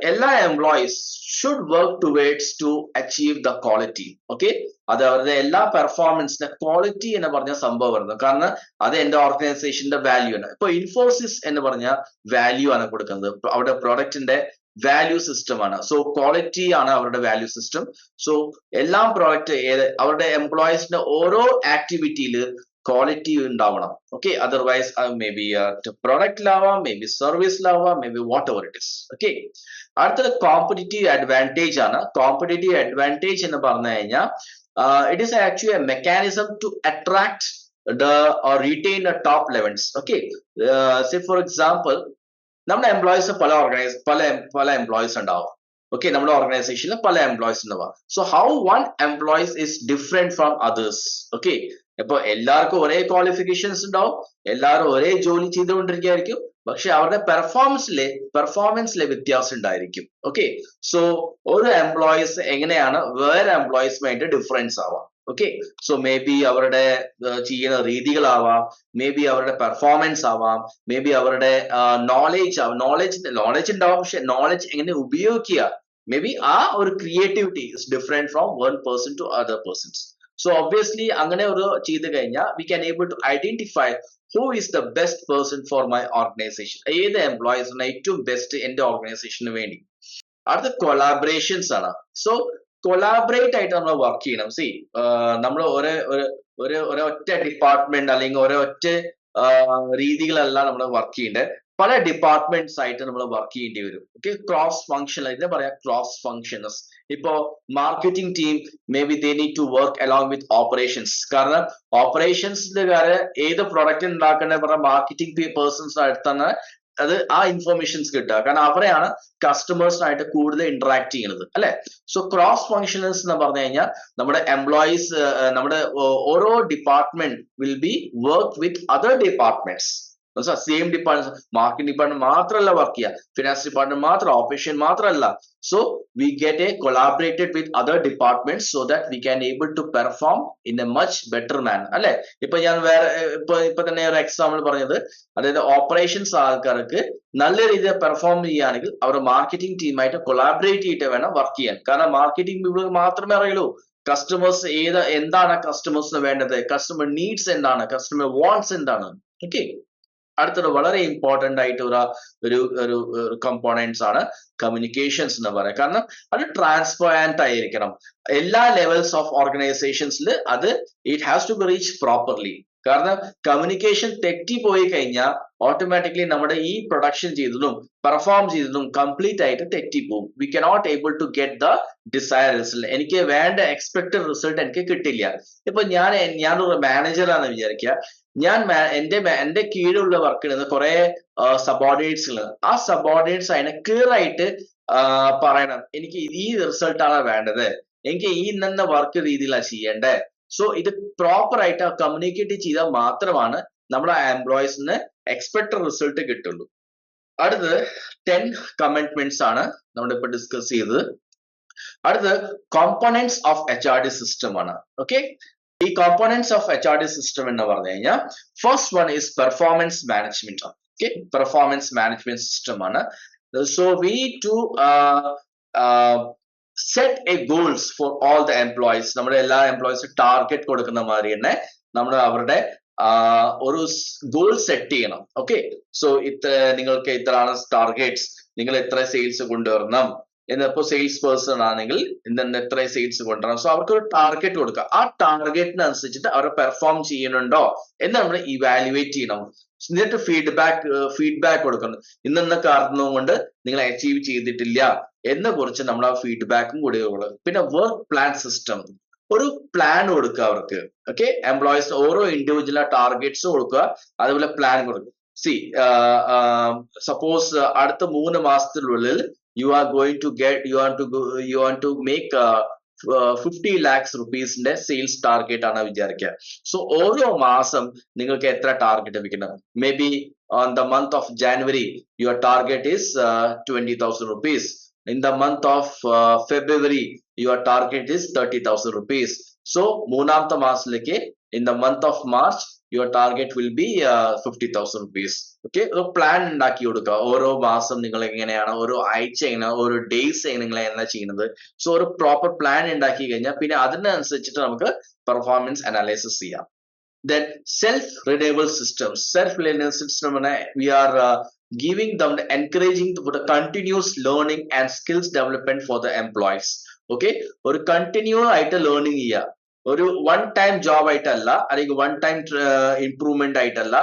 എല്ലാ employees should work towards to achieve the quality okay അത് അവരുടെ എല്ലാ പെർഫോമൻസിന്റെ ക്വാളിറ്റി എന്ന് പറഞ്ഞ സംഭവം വരുന്നത് കാരണം അത് എന്റെ ഓർഗനൈസേഷന്റെ വാല്യൂ ആണ്. ഇപ്പൊ ഇൻഫോസിസ് എന്ന് പറഞ്ഞ വാല്യൂ ആണ് കൊടുക്കുന്നത്. അവരുടെ പ്രോഡക്റ്റിന്റെ വാല്യൂ സിസ്റ്റം ആണ്. സോ ക്വാളിറ്റി ആണ് അവരുടെ വാല്യൂ സിസ്റ്റം സോ എല്ലാം പ്രോഡക്റ്റ് അവരുടെ എംപ്ലോയീസിന്റെ ഓരോ ആക്ടിവിറ്റിയിൽ ക്വാളിറ്റി ഉണ്ടാവണം. ഓക്കെ അതർവൈസ് മേ ബി പ്രൊഡക്റ്റിലാവാം may be സർവീസിലാവാം maybe whatever it is okay അടുത്തത് കോമ്പറ്റേറ്റീവ് അഡ്വാന്റേജ് ആണ്. കോമ്പറ്റേറ്റീവ് അഡ്വാന്റേജ് എന്ന് പറഞ്ഞു കഴിഞ്ഞാൽ it is actually a mechanism to attract the or retain the top levels. Okay? uh, say നമ്മുടെ employees പല organise പല പല എംപ്ലോയീസ് ഉണ്ടാവും. ഓക്കെ നമ്മുടെ ഓർഗനൈസേഷനിൽ പല എംപ്ലോയീസ് ഉണ്ടാവാം. So how one employees is different from others okay ഇപ്പൊ എല്ലാവർക്കും ഒരേ ക്വാളിഫിക്കേഷൻസ് ഉണ്ടാവും. എല്ലാവരും ഒരേ ജോലി ചെയ്തുകൊണ്ടിരിക്കുകയായിരിക്കും. പക്ഷെ അവരുടെ പെർഫോമൻസിലെ പെർഫോമൻസിലെ വ്യത്യാസം ഉണ്ടായിരിക്കും. ഓക്കെ സോ ഒരു എംപ്ലോയീസ് എങ്ങനെയാണ്? വേറെ എംപ്ലോയീസുമായിട്ട് ഡിഫറൻസ് ആവാം. ഓക്കെ സോ മേ ബി അവരുടെ ചെയ്യുന്ന രീതികളാവാം. മേ ബി അവരുടെ പെർഫോമൻസ് ആവാം. മേ ബി അവരുടെ നോളേജ് ആവാം. നോളേജ് നോളേജ് ഉണ്ടാവും. പക്ഷെ നോളേജ് എങ്ങനെ ഉപയോഗിക്കുക? മേ ബി ആ ഒരു creativity is different from one person to other persons so obviously അങ്ങനെ ഒരു ചെയ്ത് കഴിഞ്ഞാൽ we can able to identify who is the best person for my organisation ഏത് എംപ്ലോയീസിന് ഏറ്റവും ബെസ്റ്റ് എന്റെ ഓർഗനൈസേഷന് വേണ്ടി. അടുത്ത കൊളാബറേഷൻസ് ആണ്. സോ കൊളാബറേറ്റ് ആയിട്ട് നമ്മൾ വർക്ക് ചെയ്യണം. സി നമ്മൾ ഒരേ ഒരു ഒരൊറ്റ ഡിപ്പാർട്ട്മെന്റ് അല്ലെങ്കിൽ ഒരൊറ്റ രീതികളല്ല നമ്മൾ വർക്ക് ചെയ്യേണ്ടത് പല ഡിപ്പാർട്ട്മെന്റ്സ് ആയിട്ട് നമ്മൾ വർക്ക് ചെയ്യേണ്ടി വരും. ഓക്കെ ക്രോസ് ഫംഗ്ഷൻ ഇതിനെ പറയാം ക്രോസ് ഫംഗ്ഷനസ് ഇപ്പോ marketing team maybe they need to work along with operations കാരണം ഓപ്പറേഷൻസിലുകാര് ഏത് പ്രൊഡക്റ്റ് ഉണ്ടാക്കേണ്ട പറഞ്ഞ മാർക്കറ്റിംഗ് പേഴ്സൺസ് അടുത്താണ് അത് ആ ഇൻഫർമേഷൻസ് കിട്ടുക. കാരണം അവരെയാണ് കസ്റ്റമേഴ്സിനായിട്ട് കൂടുതൽ ഇന്ററാക്ട് ചെയ്യുന്നത്. അല്ലെ? സോ ക്രോസ് ഫംഗ്ഷനൽസ് എന്ന് പറഞ്ഞു കഴിഞ്ഞാൽ നമ്മുടെ എംപ്ലോയീസ് നമ്മുടെ ഓരോ department will be work with other departments same department marketing department മാത്രമല്ല വർക്ക് ചെയ്യുക. ഫിനാൻസ് ഡിപ്പാർട്ട്മെന്റ് മാത്രം ഓപ്പറേഷൻ മാത്രമല്ല so we get a collaborated with other department so that we can able to perform in a much better manner അല്ലെ? ഇപ്പൊ ഞാൻ വേറെ ഇപ്പൊ ഇപ്പൊ തന്നെ ഒരു എക്സാമ്പിൾ പറഞ്ഞത്. അതായത് ഓപ്പറേഷൻസ് ആൾക്കാർക്ക് നല്ല രീതിയിൽ പെർഫോം ചെയ്യുകയാണെങ്കിൽ അവർ മാർക്കറ്റിംഗ് ടീമായിട്ട് കൊളാബറേറ്റ് ചെയ്തിട്ട് വേണം വർക്ക് ചെയ്യാൻ. കാരണം മാർക്കറ്റിംഗ് പീപ്പിൾ മാത്രമേ അറിയുള്ളൂ. കസ്റ്റമേഴ്സ് ഏത് എന്താണ് കസ്റ്റമേഴ്സിന് വേണ്ടത്? കസ്റ്റമർ നീഡ്സ് എന്താണ്? കസ്റ്റമർ വാണ്ട്സ് എന്താണ്? ഓക്കെ അടുത്തത് വളരെ ഇമ്പോർട്ടന്റ് ആയിട്ട് ഒരു ഒരു ഒരു കമ്പോണൻസ് ആണ് കമ്മ്യൂണിക്കേഷൻസ് എന്ന് പറയുന്നത് കാരണം അത് ട്രാൻസ്പെറന്റ് ആയിരിക്കണം. എല്ലാ ലെവൽസ് ഓഫ് ഓർഗനൈസേഷൻസിൽ അത് it has to be reach properly കാരണം കമ്മ്യൂണിക്കേഷൻ തെറ്റിപ്പോയി കഴിഞ്ഞാൽ ഓട്ടോമാറ്റിക്കലി നമ്മുടെ ഈ പ്രൊഡക്ഷൻ ചെയ്തതും പെർഫോം ചെയ്തതും കംപ്ലീറ്റ് ആയിട്ട് തെറ്റി പോകും we cannot able to get the desire result എനിക്ക് വേണ്ട എക്സ്പെക്ടഡ് റിസൾട്ട് എനിക്ക് കിട്ടില്ല. ഇപ്പൊ ഞാൻ ഞാനൊരു മാനേജറാണെന്ന് വിചാരിക്കുക. ഞാൻ എന്റെ എന്റെ കീഴിലുള്ള വർക്ക് ചെയ്യുന്ന കുറെ സബോർഡിനേറ്റ്സ് ഉള്ളത് ആ സബോർഡിനേറ്റ്സ് അതിനെ ക്ലിയർ ആയിട്ട് പറയണം. എനിക്ക് ഈ റിസൾട്ടാണ് വേണ്ടത്? എനിക്ക് ഈ ഇന്ന വർക്ക് രീതിയിലാണ് ചെയ്യേണ്ടത് സോ ഇത് പ്രോപ്പർ ആയിട്ട് കമ്മ്യൂണിക്കേറ്റ് ചെയ്താൽ മാത്രമാണ് നമ്മുടെ എംപ്ലോയീസിന് എക്സ്പെക്ടഡ് റിസൾട്ട് കിട്ടുള്ളൂ. അടുത്തത് ടെൻ കമ്മിറ്റ്മെന്റ്സ് ആണ് നമ്മൾ നമ്മളിപ്പോ ഡിസ്കസ് ചെയ്തത്. അടുത്തത് components of H R D system ആണ്. ഓക്കെ ഈ components of H R D system എന്ന് പറഞ്ഞു കഴിഞ്ഞാൽ first one is performance management okay performance management system ആണ്. So we to set a goals for all the employees നമ്മുടെ എല്ലാ employees target കൊടുക്കുന്ന മാതിരി തന്നെ നമ്മൾ അവരുടെ ഒരു ഗോൾ സെറ്റ് ചെയ്യണം. ഓക്കെ സോ ഇത്ര നിങ്ങൾക്ക് ഇത്രയാണ് ടാർഗറ്റ്സ് നിങ്ങൾ എത്ര സെയിൽസ് കൊണ്ടുവരണം. എന്നിപ്പോ സെയിൽസ് പേഴ്സൺ ആണെങ്കിൽ ഇന്ന് എത്ര സെയിൽസ് കൊണ്ടുവരണം. സോ അവർക്ക് ഒരു ടാർഗറ്റ് കൊടുക്കുക. ആ ടാർഗറ്റിനനുസരിച്ചിട്ട് അവരെ പെർഫോം ചെയ്യുന്നുണ്ടോ എന്ന് നമ്മൾ ഇവാലുവേറ്റ് ചെയ്യണം. എന്നിട്ട് ഫീഡ്ബാക്ക് ഫീഡ്ബാക്ക് കൊടുക്കണം. ഇന്നെന്ന കാരണം കൊണ്ട് നിങ്ങൾ അച്ചീവ് ചെയ്തിട്ടില്ല എന്നെ കുറിച്ച് നമ്മൾ ആ ഫീഡ്ബാക്കും കൂടി പിന്നെ വർക്ക് പ്ലാൻ സിസ്റ്റം ഒരു പ്ലാൻ കൊടുക്കുക അവർക്ക്. ഓക്കെ എംപ്ലോയീസ് ഓരോ ഇൻഡിവിജ്വൽ ടാർഗറ്റ്സ് കൊടുക്കുക. അതുപോലെ പ്ലാൻ കൊടുക്കുക. സി സപ്പോസ് അടുത്ത മൂന്ന് മാസത്തിനുള്ളിൽ you are going to get you are to you are to make fifty lakhs റുപ്പീസിന്റെ sales target ആണ് വിചാരിക്കുക സോ ഓരോ മാസം നിങ്ങൾക്ക് എത്ര ടാർഗറ്റ് വെക്കണം? Maybe on the month of January your target is twenty thousand rupees in the month of uh, February, your target is 30,000 rupees. So, മൂന്നാമത്തെ മാസത്തിലേക്ക് in the month of March, your target will be uh, 50,000 rupees. Okay ഒരു plan ഉണ്ടാക്കി കൊടുക്കുക ഓരോ മാസം നിങ്ങൾ എങ്ങനെയാണ് ഓരോ ആഴ്ച എങ്ങനെയാണ് ഓരോ ഡേയ്സ് നിങ്ങൾ എന്നാ ചെയ്യുന്നത് സോ ഒരു പ്രോപ്പർ പ്ലാൻ ഉണ്ടാക്കി കഴിഞ്ഞാൽ പിന്നെ അതിനനുസരിച്ചിട്ട് നമുക്ക് പെർഫോമൻസ് അനാലിസിസ് ചെയ്യാം self renewable systems self renewable system we are uh, giving them the encouraging for and skills development for the employees okay ഒരു കണ്ടിന്യൂ ആയിട്ട് ലേണിംഗ് ചെയ്യുക ഒരു വൺ ടൈം ജോബ് ആയിട്ടല്ല അല്ലെങ്കിൽ വൺ ടൈം ഇംപ്രൂവ്മെന്റ് ആയിട്ടല്ല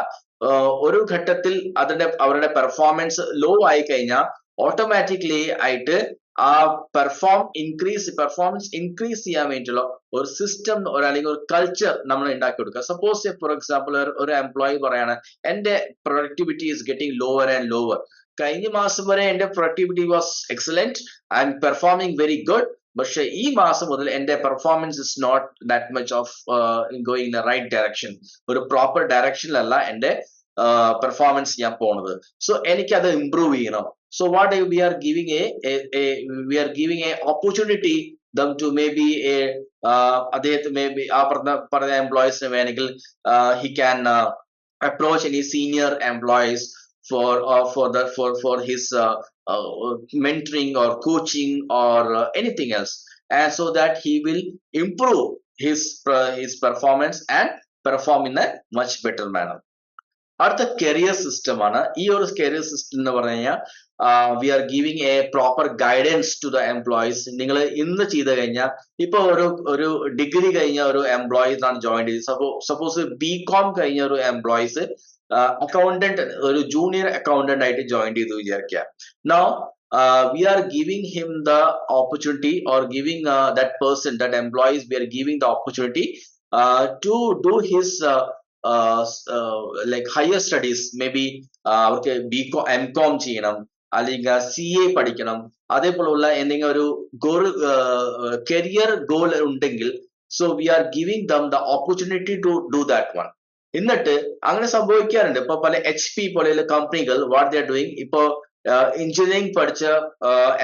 ഒരു ഘട്ടത്തിൽ അതിന്റെ അവരുടെ പെർഫോമൻസ് ലോ ആയി കഴിഞ്ഞാൽ ഓട്ടോമാറ്റിക്കലി ആയിട്ട് ആ പെർഫോം ഇൻക്രീസ് പെർഫോമൻസ് ഇൻക്രീസ് ചെയ്യാൻ വേണ്ടിയിട്ടുള്ള ഒരു സിസ്റ്റം ഒരു അല്ലെങ്കിൽ ഒരു കൾച്ചർ നമ്മൾ ഉണ്ടാക്കി കൊടുക്കുക. സപ്പോസ് ഫോർ എക്സാമ്പിൾ ഒരു എംപ്ലോയി പറയാണ് എന്റെ productivity is getting lower and lower കഴിഞ്ഞ മാസം വരെ എന്റെ productivity was excellent I'm performing very good പക്ഷെ ഈ മാസം മുതൽ എന്റെ performance is not that much of going in the right direction ഒരു പ്രോപ്പർ ഡയറക്ഷനിലല്ല എന്റെ പെർഫോമൻസ് ഞാൻ പോണത്. സോ എനിക്ക് അത് ഇംപ്രൂവ് ചെയ്യണം so what we are giving a we are giving a opportunity them to maybe a അദ്ദേഹത്തിന് അദ്ദേഹത്തെ ബി ആ പറഞ്ഞ പറഞ്ഞ എംപ്ലോയീസിന് വേണമെങ്കിൽ he can approach any senior employees for uh, for the for for his uh, uh, mentoring or coaching or uh, anything else and so that he will improve his uh, his performance and perform in a much better manner അടുത്ത career system ആണ് ഈ ഒരു career system എന്ന് പറഞ്ഞു കഴിഞ്ഞാൽ we are giving a proper guidance to the employees നിങ്ങൾ ഇന്ന് ചെയ്ത് കഴിഞ്ഞാൽ ഇപ്പൊ ഒരു ഒരു ഡിഗ്രി കഴിഞ്ഞ ഒരു എംപ്ലോയീസ് ആണ് ജോയിൻ ചെയ്തത് സപ്പോ സപ്പോസ് ബി കോം കഴിഞ്ഞ ഒരു എംപ്ലോയീസ് അക്കൗണ്ടന്റ് ഒരു ജൂനിയർ അക്കൗണ്ടന്റ് ആയിട്ട് ജോയിൻ ചെയ്തു വിചാരിക്കുക no we are giving him the opportunity or giving that person that employees we are giving the opportunity to do his like higher studies maybe അവർക്ക് B com M com ചെയ്യണം അല്ലെങ്കിൽ C A പഠിക്കണം അതേപോലുള്ള എന്തെങ്കിലും ഒരു goal career goal ഉണ്ടെങ്കിൽ so we are giving them the opportunity to do that one എന്നിട്ട് അങ്ങനെ സംഭവിക്കാറുണ്ട്. ഇപ്പൊ പല എച്ച് പി പോലെയുള്ള കമ്പനികൾ വാട്ട് ദർ ഡൂയിങ് ഇപ്പോ എഞ്ചിനീയറിംഗ് പഠിച്ച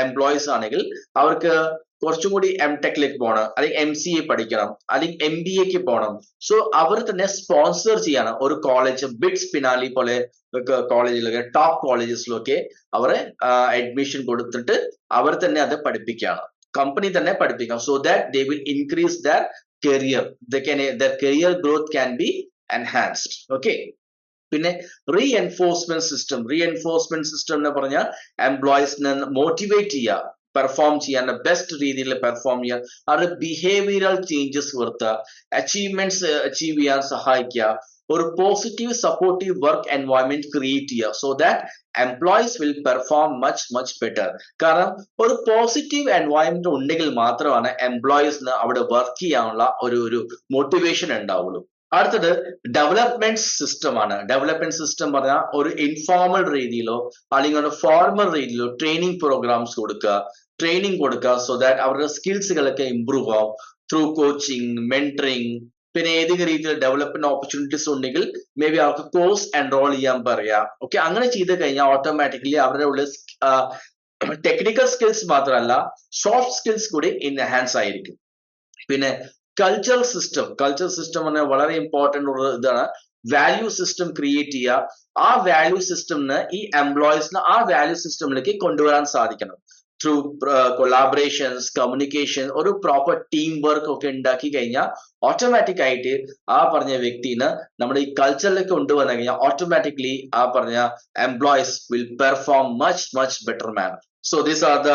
എംപ്ലോയീസ് ആണെങ്കിൽ അവർക്ക് കുറച്ചും കൂടി എം ടെക്കിലേക്ക് പോകണം അല്ലെങ്കിൽ എം സി എ പഠിക്കണം അല്ലെങ്കിൽ എം ബി എക്ക് പോകണം സോ അവർ തന്നെ സ്പോൺസർ ചെയ്യണം ഒരു കോളേജ് ബിഡ്സ് പിനാലി പോലെ കോളേജിലൊക്കെ ടോപ്പ് കോളേജസിലൊക്കെ അവരെ അഡ്മിഷൻ കൊടുത്തിട്ട് അവർ തന്നെ അത് പഠിപ്പിക്കുകയാണ്. കമ്പനി തന്നെ പഠിപ്പിക്കാം so that they will increase their career their career growth can be enhanced okay പിന്നെ reinforcement system reinforcement system എന്ന് പറഞ്ഞാൽ എംപ്ലോയീസിനെ മോട്ടിവേറ്റ് ചെയ്യുക പെർഫോം ചെയ്യാൻ ബെസ്റ്റ് രീതിയിൽ പെർഫോം ചെയ്യുക. അത് ബിഹേവിയറൽ ചേഞ്ചസ് വരുത്തുക അച്ചീവ്മെന്റ്സ് അച്ചീവ് ചെയ്യാൻ സഹായിക്കുക ഒരു positive supportive work environment create ചെയ്യുക so that employees will perform much much better കാരണം ഒരു പോസിറ്റീവ് എൻവയോൺമെന്റ് ഉണ്ടെങ്കിൽ മാത്രമാണ് എംപ്ലോയീസിന് അവിടെ വർക്ക് ചെയ്യാനുള്ള ഒരു ഒരു മോട്ടിവേഷൻ ഉണ്ടാവുള്ളൂ. അടുത്തത് ഡെവലപ്മെന്റ് സിസ്റ്റം ആണ്. ഡെവലപ്മെന്റ് സിസ്റ്റം പറഞ്ഞാൽ ഒരു ഇൻഫോർമൽ രീതിയിലോ അല്ലെങ്കിൽ ഒരു ഫോർമൽ രീതിയിലോ ട്രെയിനിങ് പ്രോഗ്രാംസ് കൊടുക്കുക. ട്രെയിനിങ് കൊടുക്കുക സോ ദാറ്റ് അവരുടെ സ്കിൽസുകളൊക്കെ ഇമ്പ്രൂവ് ആവും. ത്രൂ കോച്ചിങ് മെന്ററിങ് പിന്നെ ഏതെങ്കിലും രീതിയിൽ ഡെവലപ്മെന്റ് ഓപ്പർച്യൂണിറ്റീസ് ഉണ്ടെങ്കിൽ മേ ബി അവർക്ക് കോഴ്സ് എൻറോൾ ചെയ്യാൻ പറയാം. ഓക്കെ അങ്ങനെ ചെയ്ത് കഴിഞ്ഞാൽ ഓട്ടോമാറ്റിക്കലി അവരുടെ ഉള്ളിൽ ടെക്നിക്കൽ സ്കിൽസ് മാത്രമല്ല സോഫ്റ്റ് സ്കിൽസ് കൂടി ഇൻഹാൻസ് ആയിരിക്കും. പിന്നെ കൾച്ചറൽ സിസ്റ്റം കൾച്ചറൽ സിസ്റ്റം പറഞ്ഞാൽ വളരെ ഇമ്പോർട്ടന്റ് ഉള്ള ഇതാണ്. വാല്യൂ സിസ്റ്റം ക്രിയേറ്റ് ചെയ്യുക. ആ വാല്യൂ സിസ്റ്റമിന് ഈ എംപ്ലോയീസിന് ആ വാല്യൂ സിസ്റ്റമിലേക്ക് കൊണ്ടുവരാൻ സാധിക്കണം. ത്രൂ കൊളാബറേഷൻസ് കമ്മ്യൂണിക്കേഷൻ ഒരു പ്രോപ്പർ ടീം വർക്ക് ഒക്കെ ഉണ്ടാക്കി കഴിഞ്ഞാൽ ഓട്ടോമാറ്റിക് ആയിട്ട് ആ പറഞ്ഞ വ്യക്തിന് നമ്മുടെ ഈ കൾച്ചറിലേക്ക് കൊണ്ടുവന്നു കഴിഞ്ഞാൽ ഓട്ടോമാറ്റിക്കലി ആ പറഞ്ഞ employees will perform much much better manner so these are the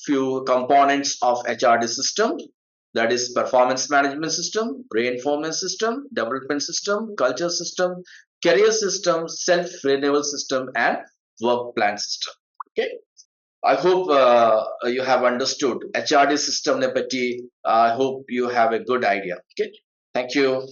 few components of H R D system that is performance management system, reinforcement system, development system, culture system, career system, self-renewal system, and work plan system. Okay. I hope uh, you have understood HRD system. I hope you have a good idea. Okay. Thank you.